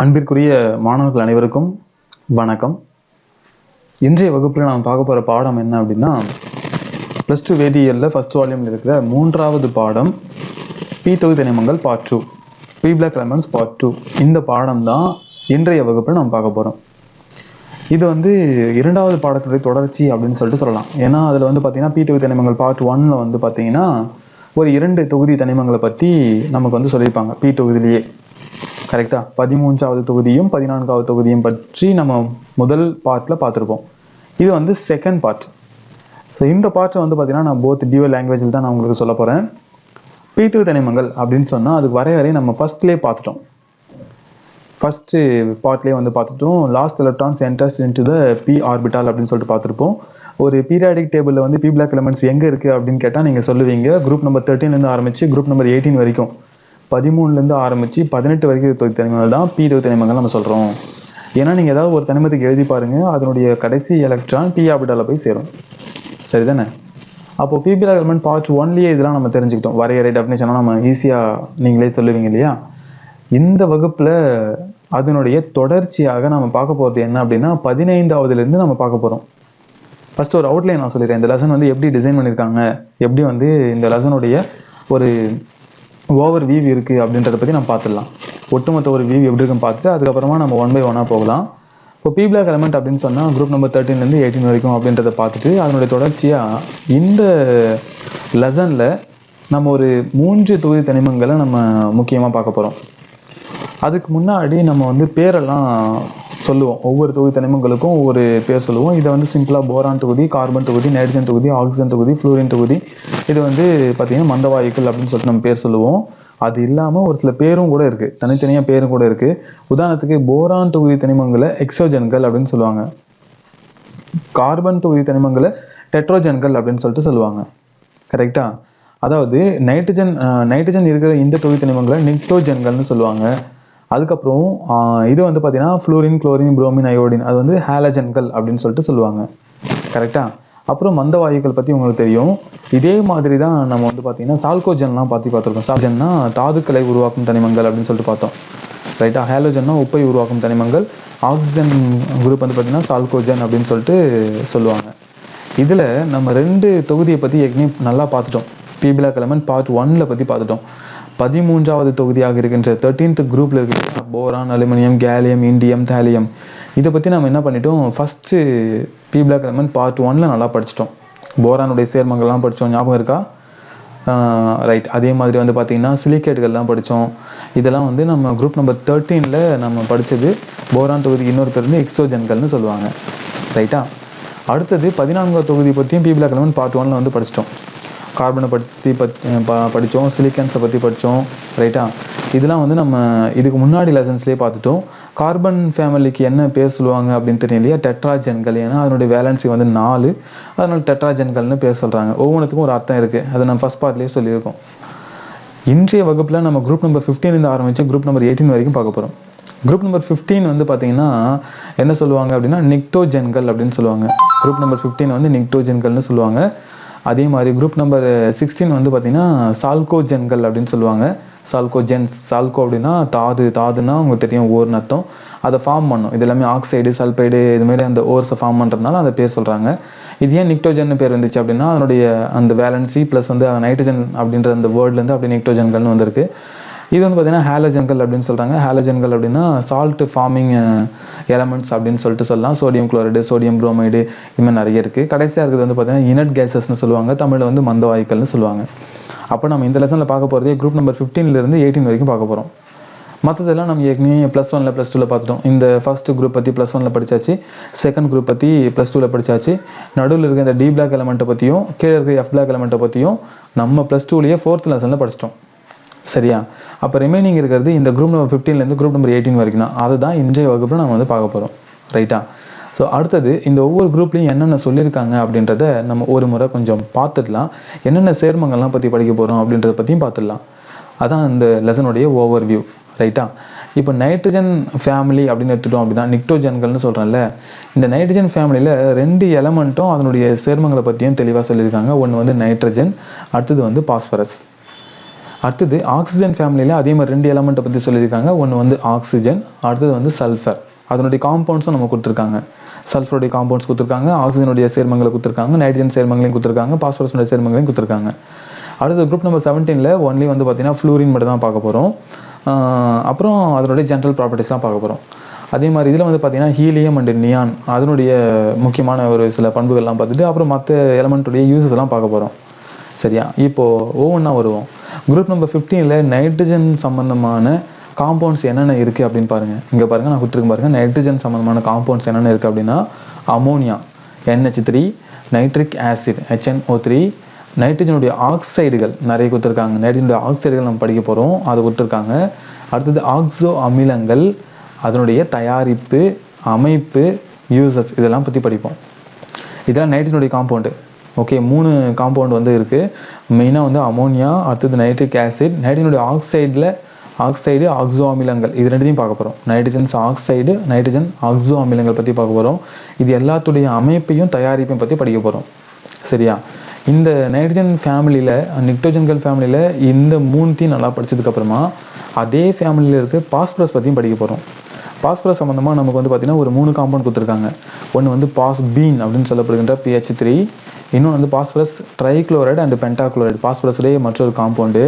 அன்பிற்குரிய மாணவர்கள் அனைவருக்கும் வணக்கம். இன்றைய வகுப்பில் நாம் பார்க்க போகிற பாடம் என்ன அப்படின்னா ப்ளஸ் டூ வேதியியலில் ஃபஸ்ட் வால்யூமில் இருக்கிற மூன்றாவது பாடம் பி தொகுதி தனிமங்கள் part two P block elements part two இந்த பாடம் தான் இன்றைய வகுப்பில் நாம் பார்க்க போகிறோம் இது வந்து இரண்டாவது பாடத்துடைய தொடர்ச்சி அப்படின்னு சொல்லிட்டு சொல்லலாம். ஏன்னா அதில் வந்து பார்த்தீங்கன்னா பி தொகுதி தனிமங்கள் பார்ட் ஒன்னில் வந்து பார்த்தீங்கன்னா ஒரு இரண்டு தொகுதி தனிமங்களை பற்றி நமக்கு வந்து சொல்லியிருப்பாங்க. பி தொகுதியிலேயே. கரெக்டாக பதிமூன்றாவது தொகுதியும் பதினான்காவது தொகுதியும் பற்றி நம்ம முதல் பார்ட்டில் பார்த்துருப்போம். இது வந்து செகண்ட் பார்ட் ஸோ இந்த பார்ட்டை வந்து பார்த்தீங்கன்னா நான் போத் டியூவல் லாங்குவேஜில் தான் நான் உங்களுக்கு சொல்ல போகிறேன் பி தனிமங்கள் அப்படின்னு சொன்னால் அதுக்கு வரையறை நம்ம ஃபர்ஸ்ட்லேயே பார்த்துட்டோம். ஃபஸ்ட்டு பார்ட்லேயே வந்து பார்த்துட்டோம். Last electrons enters into the P orbital அப்படின்னு சொல்லிட்டு பார்த்துருப்போம். ஒரு பீரியாடிக் டேபிளில் வந்து பி பிளாக் எலமெண்ட்ஸ் எங்கே இருக்குது அப்படின்னு கேட்டால் நீங்கள் சொல்லுவீங்க. குரூப் நம்பர் தேர்ட்டின்லேருந்து ஆரம்பித்து குரூப் நம்பர் எயிட்டீன் வரைக்கும். பதிமூணுலேருந்து ஆரம்பித்து பதினெட்டு வரைக்கும் தொகுதி தனிமங்கள் தான் பி தொகுதி தனிமங்கள் நம்ம சொல்கிறோம் ஏன்னா நீங்கள் ஏதாவது ஒரு தனிமத்துக்கு எழுதி பாருங்கள் அதனுடைய கடைசி எலக்ட்ரான் பி ஆர்பிட்டாலில் போய் சேரும். சரிதானே? அப்போ அப்போது பிளாக் எலமெண்ட் பார்ட் ஒன்லேயே இதெல்லாம் நம்ம தெரிஞ்சுக்கிட்டோம். வரையறை டெஃபினேஷனாக நம்ம ஈஸியாக நீங்களே சொல்லுவீங்க இல்லையா? இந்த வகுப்பில் அதனுடைய தொடர்ச்சியாக நம்ம பார்க்க போகிறது என்ன அப்படின்னா பதினைந்தாவதுலேருந்து நம்ம பார்க்க போகிறோம் ஃபஸ்ட்டு ஒரு அவுட்லைன் நான் சொல்லிடுறேன். இந்த லெசன் வந்து எப்படி டிசைன் பண்ணியிருக்காங்க எப்படி வந்து இந்த லெசனுடைய ஒரு ஓவர் வியூ இருக்குது அப்படின்றத பற்றி நம்ம பார்த்துடலாம். ஒட்டுமொத்த ஒரு வியூ எப்படி இருக்குன்னு பார்த்துட்டு அதுக்கப்புறமா நம்ம ஒன் பை ஒன்னாக போகலாம். இப்போ பி பிளாக் எலமெண்ட் அப்படின்னு சொன்னால் குரூப் நம்பர் தேர்ட்டின்லேருந்து எயிட்டீன் வரைக்கும் அப்படின்றத பார்த்துட்டு அதனுடைய தொடர்ச்சியாக இந்த லெசனில் நம்ம ஒரு மூன்று தொகுதி தனிமங்களை நம்ம முக்கியமாக பார்க்க போகிறோம் அதுக்கு முன்னாடி நம்ம வந்து பேரெல்லாம் சொல்லுவோம். ஒவ்வொரு தொகுதி தனிமங்களுக்கும் ஒவ்வொரு பேர் சொல்லுவோம். இதை வந்து சிம்பிளாக போரான் தொகுதி கார்பன் தொகுதி நைட்ரஜன் தொகுதி ஆக்சிஜன் தொகுதி ஃப்ளூரின் தொகுதி இது வந்து பார்த்திங்கன்னா மந்தவாயுக்கள் அப்படின்னு சொல்லிட்டு நம்ம பேர் சொல்லுவோம். அது இல்லாமல் ஒரு சில பேரும் கூட இருக்குது தனித்தனியாக பேரும் கூட இருக்குது உதாரணத்துக்கு போரான் தொகுதி தனிமங்களை எக்ஸோஜன்கள் அப்படின்னு சொல்லுவாங்க. கார்பன் தொகுதி தனிமங்களை டெட்ரோஜன்கள் அப்படின்னு சொல்லிட்டு சொல்லுவாங்க. கரெக்டா அதாவது நைட்ரஜன் நைட்ரஜன் இருக்கிற இந்த தொகுதி தனிமங்களை நிக்டோஜன்கள்னு சொல்லுவாங்க. அதுக்கப்புறம் இது வந்து பார்த்தீங்கன்னா ஃப்ளூரின் குளோரின் புரோமின் அயோடின் அது வந்து ஹேலஜன்கள் அப்படின்னு சொல்லிட்டு சொல்லுவாங்க. கரெக்டாக அப்புறம் மந்த வாயுக்கள் பற்றி உங்களுக்கு தெரியும். இதே மாதிரி தான் நம்ம வந்து பார்த்தீங்கன்னா சால்கோஜன்லாம் பார்த்து பார்த்துருக்கோம். சால்ஜன்னா தாதுக்களை உருவாக்கும் தனிமங்கள் அப்படின்னு சொல்லிட்டு பார்த்தோம். ரைட்டாக ஹேலோஜன்னா உப்பை உருவாக்கும் தனிமங்கள். ஆக்சிஜன் குரூப் வந்து பார்த்திங்கன்னா சால்கோஜன் அப்படின்னு சொல்லிட்டு சொல்லுவாங்க. இதில் நம்ம ரெண்டு தொகுதியை பற்றி ஏற்கனவே நல்லா பார்த்துட்டோம். பிபிளாக் எலமெண்ட் பார்ட் ஒன்னில் பற்றி பார்த்துட்டோம். பதிமூன்றாவது தொகுதியாக இருக்கின்ற தேர்ட்டீன்த் குரூப்பில் இருக்கின்ற boron aluminium gallium indium thallium இதை பற்றி நம்ம என்ன பண்ணிட்டோம்? First P block elements part ஒன்ல நல்லா படிச்சிட்டோம். போரானுடைய சேர்மங்கள்லாம் படித்தோம் ஞாபகம் இருக்கா? ரைட் அதே மாதிரி வந்து பார்த்திங்கன்னா சிலிக்கேட்கள்லாம் படித்தோம் இதெல்லாம் வந்து நம்ம குரூப் நம்பர் தேர்ட்டீனில் நம்ம படித்தது போரான் தொகுதி இன்னொரு பேர் வந்து எக்ஸோஜன்கள்னு சொல்லுவாங்க. ரைட்டா அடுத்தது பதினான்காவது தொகுதி பற்றியும் பி பிளாக் லெமன் பார்ட் ஒன்ல வந்து படிச்சிட்டோம். கார்பனை பற்றி பத் ப படித்தோம் சிலிக்கன்ஸை பற்றி படித்தோம் ரைட்டா இதெல்லாம் வந்து நம்ம இதுக்கு முன்னாடி லெசன்ஸ்லேயே பார்த்துட்டோம். கார்பன் ஃபேமிலிக்கு என்ன பேர் சொல்லுவாங்க அப்படின்னு தெரியும் இல்லையா? டெட்ராஜன்கள் ஏன்னா அதனுடைய வேலன்சி வந்து நாலு. அதனால் டெட்ராஜன்கள்னு பேர் சொல்கிறாங்க ஒவ்வொன்றுத்துக்கும் ஒரு அர்த்தம் இருக்குது அதை நம்ம ஃபஸ்ட் பார்ட்லேயே சொல்லியிருக்கோம். இன்றைய வகுப்பில் நம்ம குரூப் நம்பர் 15 இருந்து ஆரம்பித்து குரூப் நம்பர் எயிட்டீன் வரைக்கும் பார்க்க போகிறோம் குரூப் நம்பர் 15 வந்து பார்த்தீங்கன்னா என்ன சொல்லுவாங்க அப்படின்னா நிக்டோஜென்கள் அப்படின்னு சொல்லுவாங்க. குரூப் நம்பர் 15 வந்து நிக்டோஜென்கள்னு சொல்லுவாங்க. அதே மாதிரி குரூப் நம்பர் சிக்ஸ்டீன் வந்து பார்த்தீங்கன்னா சால்கோஜென்கள் அப்படின்னு சொல்லுவாங்க. சால்கோஜென்ஸ் சால்கோ அப்படின்னா தாது தாதுன்னா உங்களுக்கு தெரியும் ஓர்னு அர்த்தம். அதை ஃபார்ம் பண்ணும். இது எல்லாமே ஆக்சைடு சல்பைடு இது மாதிரி அந்த ஓர்ஸை ஃபார்ம் பண்ணுறதுனால அந்த பேர் சொல்கிறாங்க இது ஏன் நிக்டோஜன் பேர் வந்துச்சு அப்படின்னா அதனுடைய அந்த வேலன்சி ப்ளஸ் வந்து நைட்ரஜன் அப்படின்ற அந்த வேர்ட்லேருந்து அப்படியே நிக்டோஜன்கள்னு வந்திருக்கு. இது வந்து பார்த்தீங்கன்னா ஹாலஜன்கள் அப்படின்னு சொல்கிறாங்க ஹாலஜன்கள் அப்படின்னா சால்ட் ஃபார்மிங் எலமெண்ட்ஸ் அப்படின்னு சொல்லிட்டு சொல்லலாம். சோடியம் குளோரைடு சோடியம் புரோமைடு இது மாதிரி நிறைய இருக்குது கடைசியாக இருக்கிறது வந்து பார்த்தீங்கன்னா இனட் கேசஸ்னு சொல்லுவாங்க. தமிழில் வந்து மந்தவாயுக்கள்னு சொல்லுவாங்க. அப்போ நம்ம இந்த லெசனில் பார்க்க போகிறதே குரூப் நம்பர் ஃபிஃப்டீன்லேருந்து எயிட்டீன் வரைக்கும் பார்க்க போகிறோம் மற்றதெல்லாம் நம்ம ஏற்கனவே ப்ளஸ் ஒனில் ப்ளஸ் டூவில் பார்த்துட்டோம். இந்த ஃபர்ஸ்ட் குரூப் பற்றி ப்ளஸ் ஒனில் படித்தாச்சு செகண்ட் குரூப் பற்றி ப்ளஸ் டூவில் படிச்சாச்சு. நடுவில் இருக்க இந்த டி பிளாக் எலமெண்ட்டை பற்றியும் கீழே இருக்க எஃப் பிளாக் எலமெண்ட்டை பற்றியும் நம்ம ப்ளஸ் டூலேயே ஃபோர்த் லெசனில் படிச்சிட்டோம். சரியா? அப்போ ரிமைனிங் இருக்கிறது இந்த குரூப் நம்பர் ஃபிஃப்டீன்லேருந்து குரூப் நம்பர் எயிட்டீன் வரைக்கும் தான். அதுதான் இன்றைய வகுப்பில் நம்ம வந்து பார்க்க போகிறோம் ரைட்டா ஸோ அடுத்தது இந்த ஒவ்வொரு குரூப்லையும் என்னென்ன சொல்லியிருக்காங்க அப்படின்றத நம்ம ஒரு முறை கொஞ்சம் பார்த்துடலாம். என்னென்ன சேர்மங்கள்லாம் பற்றி படிக்க போகிறோம் அப்படின்றத பற்றியும் பார்த்துடலாம். அதான் இந்த லெசனுடைய ஓவர் வியூ ரைட்டா இப்போ நைட்ரஜன் ஃபேமிலி அப்படின்னு எடுத்துட்டோம் அப்படின்னா நிக்டோஜன்கள்னு சொல்கிறேன்ல இந்த நைட்ரஜன் ஃபேமிலியில் ரெண்டு எலமெண்ட்டும் அதனுடைய சேர்மங்களை பற்றியும் தெளிவாக சொல்லியிருக்காங்க. ஒன்று வந்து நைட்ரஜன் அடுத்தது வந்து பாஸ்பரஸ் அடுத்தது ஆக்சிஜன் ஃபேமிலியில் அதே மாதிரி ரெண்டு எலமெண்ட்டை பற்றி சொல்லியிருக்காங்க. ஒன்று வந்து ஆக்சிஜன் அடுத்தது வந்து சல்ஃபர் அதனுடைய காம்பவுண்ட்ஸும் நம்ம கொடுத்துருக்காங்க. சல்ஃபருடைய காம்பவுண்ட்ஸ் கொடுத்துருக்காங்க ஆக்சிஜனுடைய சேர்மங்களை கொடுத்துருக்காங்க நைட்ரஜன் சேர்மங்களையும் கொடுத்துருக்காங்க பாஸ்பரஸுடைய சேர்மங்களையும் கொடுத்துருக்காங்க. அடுத்த குரூப் நம்பர் செவன்டீனில் ஒன்லி வந்து பார்த்தீங்கன்னா ஃப்ளூரின் மட்டும் தான் பார்க்க போகிறோம் அப்புறம் அதனுடைய ஜென்ரல் ப்ராப்பர்ட்டிஸ்லாம் பார்க்க போகிறோம் அதே மாதிரி இதில் வந்து பார்த்தீங்கன்னா ஹீலியம் அண்ட் நியான் அதனுடைய முக்கியமான ஒரு சில பண்புகள்லாம் பார்த்துட்டு அப்புறம் மற்ற எலமெண்ட்டுடைய யூசஸ்லாம் எல்லாம் பார்க்க போகிறோம் சரியா? இப்போது ஒவ்வொன்றா வருவோம். குரூப் நம்பர் ஃபிஃப்டீனில் நைட்ரஜன் சம்மந்தமான காம்பவுண்ட்ஸ் என்னென்ன இருக்குது அப்படின்னு பாருங்கள் இங்கே பாருங்கள் நான் கொடுத்துருக்கேன் பாருங்கள் நைட்ரஜன் சம்மந்தமான காம்பவுண்ட்ஸ் என்னென்ன இருக்குது அப்படின்னா ammonia N H three nitric acid H N O three நைட்ரஜனுடைய ஆக்சைடுகள் நிறைய கொடுத்துருக்காங்க. நைட்ரஜனுடைய ஆக்சைடுகள் நம்ம படிக்க போகிறோம் அதை கொடுத்துருக்காங்க. அடுத்தது ஆக்சோ அமிலங்கள் அதனுடைய தயாரிப்பு அமைப்பு யூசஸ் இதெல்லாம் பற்றி படிப்போம். இதெல்லாம் நைட்ரஜனுடைய காம்பவுண்டு ஓகே மூணு காம்பவுண்ட் வந்து இருக்குது மெயினாக வந்து அமோனியா அடுத்தது நைட்ரிக் ஆசிட் நைட்ரஜனுடைய ஆக்சைடில் ஆக்சைடு ஆக்சோ அமிலங்கள் இது ரெண்டுத்தையும் பார்க்க போகிறோம் நைட்ரஜன்ஸ் ஆக்சைடு நைட்ரஜன் ஆக்சோ அமிலங்கள் பற்றி பார்க்க போகிறோம் இது எல்லாத்துடைய அமைப்பையும் தயாரிப்பையும் பற்றி படிக்க போகிறோம் சரியா? இந்த நைட்ரஜன் ஃபேமிலியில் நிக்டோஜன்கள் ஃபேமிலியில் இந்த மூணுத்தையும் நல்லா படிச்சதுக்கப்புறமா அதே ஃபேமிலியில் இருக்க பாஸ்பரஸ் பற்றியும் படிக்க போகிறோம் பாஸ்பரஸ் சம்மந்தமாக நமக்கு வந்து பார்த்திங்கன்னா ஒரு மூணு காம்பவுண்ட் கொடுத்துருக்காங்க. ஒன்று வந்து பாஸ் பீன் அப்படின்னு சொல்லப்படுகின்ற பிஹெச் த்ரீ இன்னொன்று வந்து பாஸ்பரஸ் ட்ரைக்ளோரைடு அண்ட் பென்டாக்ளோரைடு. பாஸ்பரஸுடைய மற்றொரு காம்பவுண்டு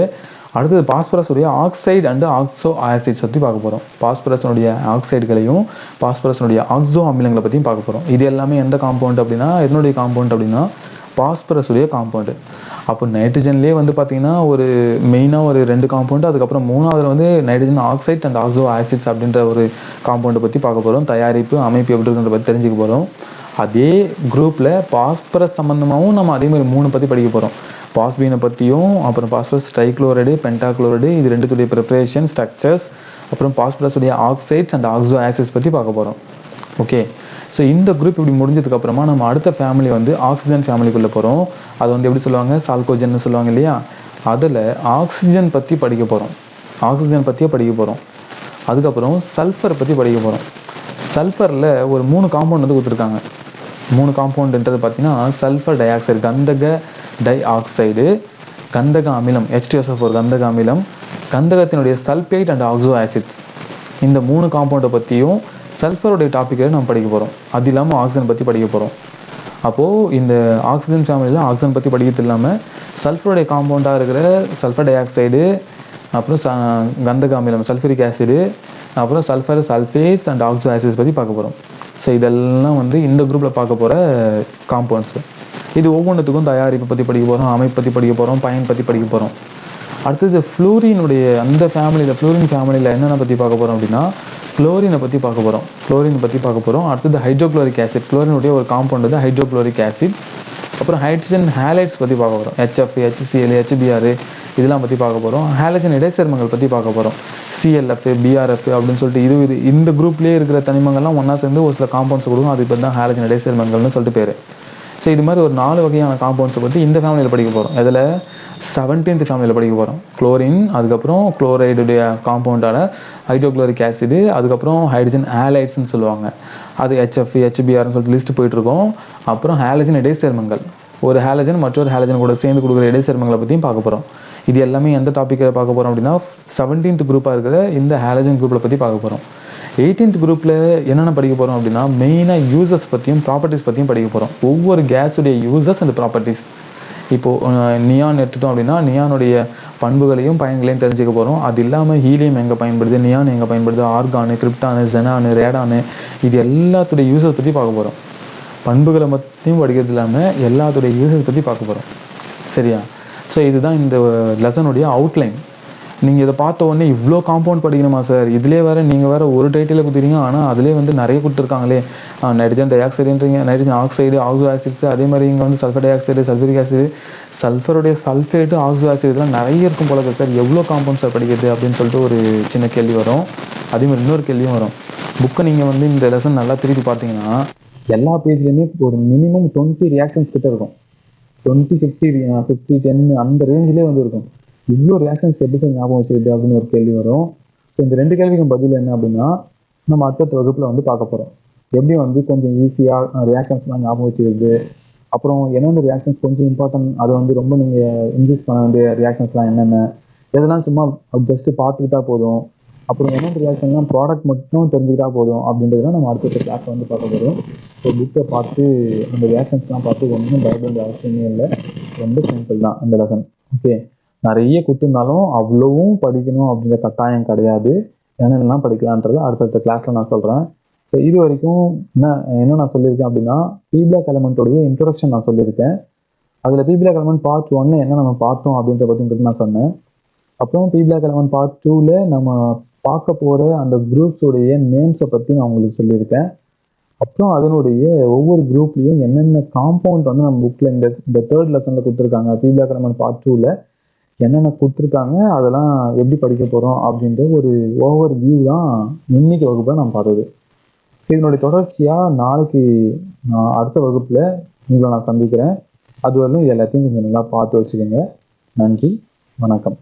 அடுத்தது பாஸ்பரஸுடைய ஆக்சைடு அண்டு ஆக்சோ ஆசிட்ஸ் பற்றி பார்க்க போகிறோம் பாஸ்பரஸனுடைய ஆக்சைடுகளையும் பாஸ்பரஸனுடைய ஆக்சோ அமிலங்களை பற்றியும் பார்க்க போகிறோம் இது எல்லாமே எந்த காம்பவுண்ட் அப்படின்னா எதனுடைய காம்பவுண்ட் அப்படின்னா பாஸ்பரஸுடைய காம்பவுண்டு அப்போ நைட்ரஜன்லேயே வந்து பார்த்தீங்கன்னா ஒரு மெயினாக ஒரு ரெண்டு காம்பவுண்டு அதுக்கப்புறம் மூணாவதுல வந்து nitrogen oxide and oxo acids அப்படின்ற ஒரு காம்பவுண்டை பற்றி பார்க்க போகிறோம் தயாரிப்பு அமைப்பு எப்படி இருக்கிறத பற்றி தெரிஞ்சுக்க போகிறோம் அதே குரூப்பில் பாஸ்பரஸ் சம்மந்தமாகவும் நம்ம அதே மாதிரி மூணு பற்றி படிக்க போகிறோம் பாஸ்பீனை பற்றியும் அப்புறம் பாஸ்பரஸ் ட்ரைக்ளோரைடு பென்டாக்ளோரைடு இது ரெண்டுத்துடைய ப்ரிப்பரேஷன் ஸ்ட்ரக்சர்ஸ் அப்புறம் பாஸ்பரஸுடைய ஆக்சைட்ஸ் அண்ட் ஆக்சோ ஆசிட்ஸ் பற்றி பார்க்க போகிறோம் ஓகே ஸோ இந்த குரூப் இப்படி முடிஞ்சதுக்கு அப்புறமா நம்ம அடுத்த ஃபேமிலி வந்து ஆக்சிஜன் ஃபேமிலிக்குள்ளே போகிறோம் அது வந்து எப்படி சொல்லுவாங்க? சால்கோஜன் சொல்லுவாங்க இல்லையா? அதில் ஆக்சிஜன் பற்றி படிக்க போகிறோம் ஆக்சிஜன் பற்றியே படிக்க போகிறோம் அதுக்கப்புறம் சல்ஃபர் பற்றி படிக்க போகிறோம் சல்ஃபரில் ஒரு மூணு காம்பவுண்ட் வந்து கொடுத்துருக்காங்க. மூணு காம்பவுண்டுன்றது பார்த்தீங்கன்னா சல்ஃபர் டை ஆக்சைடு கந்தக டை ஆக்சைடு கந்தக அமிலம் H2SO4 ஒரு கந்தக அமிலம் கந்தகத்தினுடைய சல்பேட் அண்ட் ஆக்சோ ஆசிட்ஸ் இந்த மூணு காம்பவுண்டை பற்றியும் சல்ஃபருடைய டாப்பிக்கை நம்ம படிக்க போகிறோம் அது இல்லாமல் ஆக்சிஜன் பற்றி படிக்க போகிறோம் அப்போது இந்த ஆக்சிஜன் ஃபேமிலியில் ஆக்சிஜன் பற்றி படிக்கிறது இல்லாமல் சல்ஃபருடைய காம்பவுண்டாக இருக்கிற சல்ஃபர் டை ஆக்சைடு அப்புறம் ச கந்தக அமிலம் சல்ஃபரிக் ஆசிடு அப்புறம் sulphur sulphates and oxo acids பற்றி பார்க்க போகிறோம் ஸோ இதெல்லாம் வந்து இந்த குரூப்பில் பார்க்க போகிற காம்பவுண்ட்ஸு இது ஒவ்வொன்றுத்துக்கும் தயாரிப்பு பற்றி படிக்க போகிறோம் அமைப்பு பற்றி படிக்க போகிறோம் பயன் பற்றி படிக்க போகிறோம் அடுத்தது ஃப்ளூரினுடைய அந்த ஃபேமிலியில் ஃப்ளூரின் ஃபேமிலியில் என்னென்ன பற்றி பார்க்க போகிறோம் அப்படின்னா குளோரினை பற்றி பார்க்க போகிறோம் குளோரினை பற்றி பார்க்க போகிறோம் அடுத்தது ஹைட்ரோக்ளோரிக் ஆசிட் குளோரினுடைய ஒரு காம்பவுண்ட் வந்து ஹைட்ரோக்ளோரிக் ஆசிட் அப்புறம் ஹைட்ரஜன் ஹேலைட்ஸ் பற்றி பார்க்க போகிறோம் ஹெச்எஃப் ஹெச்சிஎல் ஹெச்பிஆர் இதெல்லாம் பற்றி பார்க்க போகிறோம் ஹேலஜன் இடைச்சேர்மங்கள் பற்றி பார்க்க போகிறோம் சிஎல்எஃப் பிஆர்எஃப் அப்படின்னு சொல்லிட்டு இது இது இந்த குரூப்லேயே இருக்கிற தனிமங்கள்லாம் ஒன்றா சேர்ந்து ஒரு சில காம்பவுண்ட்ஸ் கொடுக்கும். அது இப்போ தான் ஹேலஜன் இடைச்சேர்மங்கள்னு சொல்லிட்டு பேர். ஸோ இது மாதிரி ஒரு நாலு வகையான காம்பவுண்ட்ஸை பற்றி இந்த ஃபேமிலியில் படிக்க போகிறோம் இதில் செவன்டீன்த் ஃபேமிலியில் படிக்க போகிறோம் குளோரின் அதுக்கப்புறம் குளோரைடுடைய காம்பவுண்டான ஹைட்ரோக்ளோரிக் ஆசிடு அதுக்கப்புறம் ஹைட்ரஜன் ஹேலைட்ஸ்னு சொல்லுவாங்க. அது ஹெச்எஃப் ஹெச்பிஆர்னு சொல்லிட்டு லிஸ்ட் போயிட்டுருக்கோம். அப்புறம் ஹேலஜன் இடைச்சேர்மங்கள் ஒரு ஹேலஜன் மற்றொரு ஹேலஜன் கூட சேர்ந்து கொடுக்குற இடைச்சேர்மங்களை பற்றியும் பார்க்க போகிறோம் இது எல்லாமே எந்த டாப்பிக்கில் பார்க்க போகிறோம் அப்படின்னா செவன்டீன்த் குரூப்பாக இருக்கிற இந்த ஹேலஜன் குரூப்பில் பற்றி பார்க்க போகிறோம் எயிட்டீன்த் குரூப்பில் என்னென்ன படிக்க போகிறோம் அப்படின்னா மெயினாக யூசஸ் பற்றியும் ப்ராப்பர்ட்டிஸ் பற்றியும் படிக்க போகிறோம் ஒவ்வொரு கேஸுடைய யூசஸ் அண்ட் ப்ராப்பர்ட்டிஸ் இப்போது நியான் எடுத்துட்டோம் அப்படின்னா நியானுடைய பண்புகளையும் பயன்களையும் தெரிஞ்சுக்க போகிறோம் அது இல்லாமல் ஹீலியம் எங்கே பயன்படுது நியான் எங்கே பயன்படுது ஆர்கானு கிரிப்டானு ஜெனானு ரேடானு இது எல்லாத்துடைய யூசஸ் பற்றி பார்க்க போகிறோம் பண்புகளை மட்டும் படிக்கிறது இல்லாமல் எல்லாத்துடைய யூசஸ் பற்றி பார்க்க போகிறோம் சரியா? ஸோ இதுதான் இந்த லெசனுடைய அவுட்லைன் நீங்கள் இதை பார்த்த உடனே இவ்வளோ காம்பவுண்ட் படிக்கணுமா சார் இதுலேயே வேறு நீங்கள் வேறு ஒரு டைட்டிலில் கொடுத்துறீங்க ஆனால் அதுலேயே வந்து நிறைய கொடுத்துருக்காங்களே. நைட்ரஜன் டை ஆக்சைடுன்றீங்க நைட்ரஜன் ஆக்சைடு ஆக்சோ ஆசிட்ஸ் அதே மாதிரி இங்கே வந்து sulphur dioxide sulphuric acid சல்ஃபருடைய சல்ஃபேட்டு ஆக்சோ ஆசிட் இதெல்லாம் நிறைய இருக்கும் போல சார் எவ்வளோ காம்பவுண்ட் சார் படிக்கிறது அப்படின்னு சொல்லிட்டு ஒரு சின்ன கேள்வி வரும். அதே மாதிரி இன்னொரு கேள்வியும் வரும். புக்கை நீங்கள் வந்து இந்த லெசன் நல்லா திருப்பி பார்த்தீங்கன்னா எல்லா பேஜ்லேயுமே ஒரு மினிமம் டுவெண்ட்டி ரியாக்ஷன்ஸ் கிட்ட இருக்கும். டுவெண்ட்டி ஃபிஃப்டி ஃபிஃப்டி டென் அந்த ரேஞ்சிலே வந்து இருக்கும். இவ்வளோ ரியாக்ஷன்ஸ் எப்படி சார் ஞாபகம் வச்சுக்கிறது அப்படின்னு ஒரு கேள்வி வரும். ஸோ இந்த ரெண்டு கேள்விக்கும் பதில் என்ன அப்படின்னா நம்ம அடுத்த வகுப்பில் வந்து பார்க்க போகிறோம் எப்படி வந்து கொஞ்சம் ஈஸியாக ரியாக்ஷன்ஸ்லாம் ஞாபகம் வச்சுக்கிறது. அப்புறம் என்னென்ன ரியாக்ஷன்ஸ் கொஞ்சம் இம்பார்ட்டன்ட் அதை வந்து ரொம்ப நீங்கள் இன்ஜஸ்ட் பண்ண வேண்டிய ரியாக்ஷன்ஸ்லாம் என்னென்ன. எதெல்லாம் சும்மா ஜஸ்ட்டு பார்த்துக்கிட்டா போதும். அப்புறம் என்னென்ன ரியாக்ஷன்லாம் ப்ராடக்ட் மட்டும் தெரிஞ்சுக்கிட்டா போதும் அப்படின்றதுலாம் நம்ம அடுத்த கிளாஸில் வந்து பார்க்க போகிறோம் ஸோ புக்கை பார்த்து அந்த ரியாக்ஷன்ஸ்லாம் பார்த்து ஒன்றும் பயப்பட வேண்டிய அவசியமே இல்லை. ரொம்ப சிம்பிள் தான் அந்த லெசன் ஓகே நிறைய கொடுத்துருந்தாலும் அவ்வளவும் படிக்கணும் அப்படின்ற கட்டாயம் கிடையாது. என்னென்னலாம் படிக்கலான்றது அடுத்தடுத்த கிளாஸில் நான் சொல்கிறேன் ஸோ இது வரைக்கும் என்ன என்ன நான் சொல்லியிருக்கேன் அப்படின்னா பீப்ளாக் எலமெண்ட்டோடைய இன்ட்ரொடக்ஷன் நான் சொல்லியிருக்கேன். அதில் பீப்ளாக் எலமெண்ட் பார்ட் ஒன்னு என்ன நம்ம பார்த்தோம் அப்படின்ற பற்றி நான் சொன்னேன். அப்புறம் பீப்ளாக் எலமெண்ட் பார்ட் டூவில் நம்ம பார்க்க போகிற அந்த குரூப்ஸோடைய நேம்ஸை பற்றி நான் உங்களுக்கு சொல்லியிருக்கேன். அப்புறம் அதனுடைய ஒவ்வொரு குரூப்லேயும் என்னென்ன காம்பவுண்ட் வந்து நம்ம புக்கில் இந்த இந்த தேர்ட் லெசனில் கொடுத்துருக்காங்க பீப்ளாக் எலமெண்ட் பார்ட் டூவில் என்னென்ன கொடுத்துருக்காங்க அதெல்லாம் எப்படி படிக்க போகிறோம் அப்படின்ற ஒரு ஓவர் வியூ தான் இன்னைக்கு வகுப்பில் நான் பார்த்தது. சரி இதனுடைய தொடர்ச்சியாக நாளைக்கு நான் அடுத்த வகுப்பில் உங்களை நான் சந்திக்கிறேன். அது வரலும் இது எல்லாத்தையும் கொஞ்சம் நல்லா பார்த்து வச்சுக்கோங்க. நன்றி வணக்கம்.